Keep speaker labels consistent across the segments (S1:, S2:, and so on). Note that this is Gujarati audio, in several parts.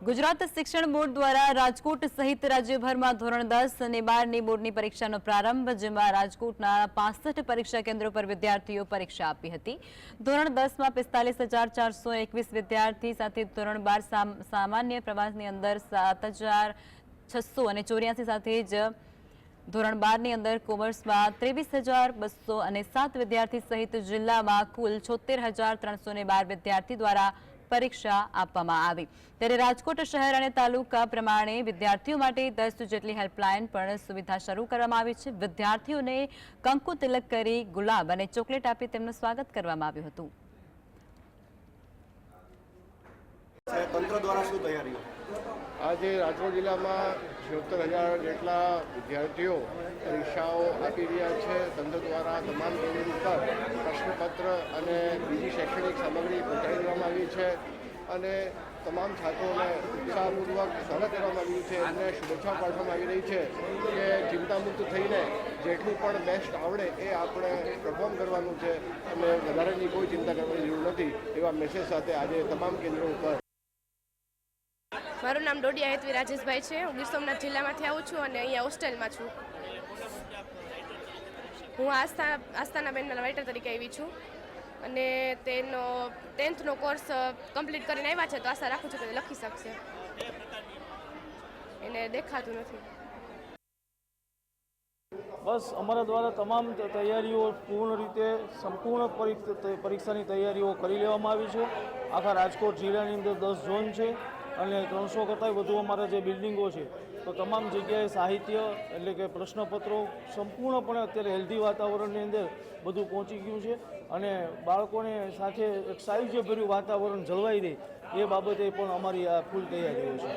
S1: ગુજરાત શિક્ષણ બોર્ડ દ્વારા રાજકોટ સહિત રાજ્યભરમાં ધોરણ દસ અને બારની બોર્ડની પરીક્ષાનો પ્રારંભ, જેમાં રાજકોટના પાસઠ પરીક્ષા કેન્દ્રો પર વિદ્યાર્થીઓ પરીક્ષા આપી હતી. ધોરણ દસમાં પિસ્તાલીસ હજાર ચારસો એકવીસ વિદ્યાર્થી સાથે ધોરણ બાર સામ- સામાન્ય પ્રવાસની અંદર સાત હજાર છસો અને ચોર્યાસી સાથે જ ધોરણ બારની અંદર કોમર્સમાં ત્રેવીસ હજાર બસો અને સાત વિદ્યાર્થી સહિત જિલ્લામાં કુલ છોતેર હજાર ત્રણસો ને બાર વિદ્યાર્થી દ્વારા પરીક્ષા આપવામાં આવી. ત્યારે રાજકોટ શહેર અને તાલુકા પ્રમાણે વિદ્યાર્થીઓ માટે દસ જેટલી હેલ્પલાઇન પણ સુવિધા શરૂ કરવામાં આવી છે. વિદ્યાર્થીઓને કંકુ તિલક કરી ગુલાબ અને ચોકલેટ આપી તેમનું સ્વાગત કરવામાં આવ્યું હતું.
S2: તંત્ર દ્વારા શું તૈયારીઓ
S3: આજે રાજકોટ જિલ્લામાં છોતેર હજાર જેટલા વિદ્યાર્થીઓ પરીક્ષાઓ આપી રહ્યા છે. તંત્ર દ્વારા તમામ કેન્દ્ર ઉપર પ્રશ્નપત્ર અને બીજી શૈક્ષણિક સામગ્રી પહોંચાડી દેવામાં આવી છે અને તમામ છાત્રોને ઉત્સાહપૂર્વક સ્વાગત કરવામાં આવ્યું છે. એમને શુભેચ્છાઓ પાઠવવામાં આવી રહી છે કે ચિંતામુક્ત થઈને જેટલું પણ બેસ્ટ આવડે એ આપણે પરફોર્મ કરવાનું છે. અને વધારેની કોઈ ચિંતા કરવાની જરૂર નથી એવા મેસેજ સાથે આજે તમામ કેન્દ્રો ઉપર.
S4: મારું નામ ડોડિયા હેતવી રાજેશભાઈ છે. હું ગીર સોમનાથ જિલ્લામાંથી આવું છું અને અહીંયા હોસ્ટેલમાં છું. હું આસ્થા આસ્થાના બેનના રાઇટર તરીકે આવી છું. અને તેનો ટેન્થનો કોર્સ કમ્પ્લીટ કરીને આવ્યા છે, તો આશા રાખું છું કે લખી શકશે. એને દેખાતું નથી.
S5: બસ, અમારા દ્વારા તમામ તૈયારીઓ પૂર્ણ રીતે, સંપૂર્ણ પરીક્ષ- પરીક્ષાની તૈયારીઓ કરી લેવામાં આવી છે. આખા રાજકોટ જિલ્લાની અંદર દસ ઝોન છે. અને ત્રણસો કરતાંય વધુ અમારા જે બિલ્ડિંગો છે, તો તમામ જગ્યાએ સાહિત્ય એટલે કે પ્રશ્નપત્રો સંપૂર્ણપણે અત્યારે હેલ્ધી વાતાવરણની અંદર બધું પહોંચી ગયું છે અને બાળકોને સાથે એક સાયુજ્યભર્યું વાતાવરણ જળવાઈ રહે, એ બાબતે પણ અમારી આ ફૂલ તૈયારીઓ છે.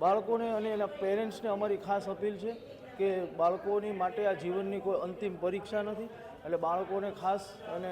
S5: બાળકોને અને એના પેરેન્ટ્સને અમારી ખાસ અપીલ છે કે બાળકોની માટે આ જીવનની કોઈ અંતિમ પરીક્ષા નથી, એટલે બાળકોને ખાસ અને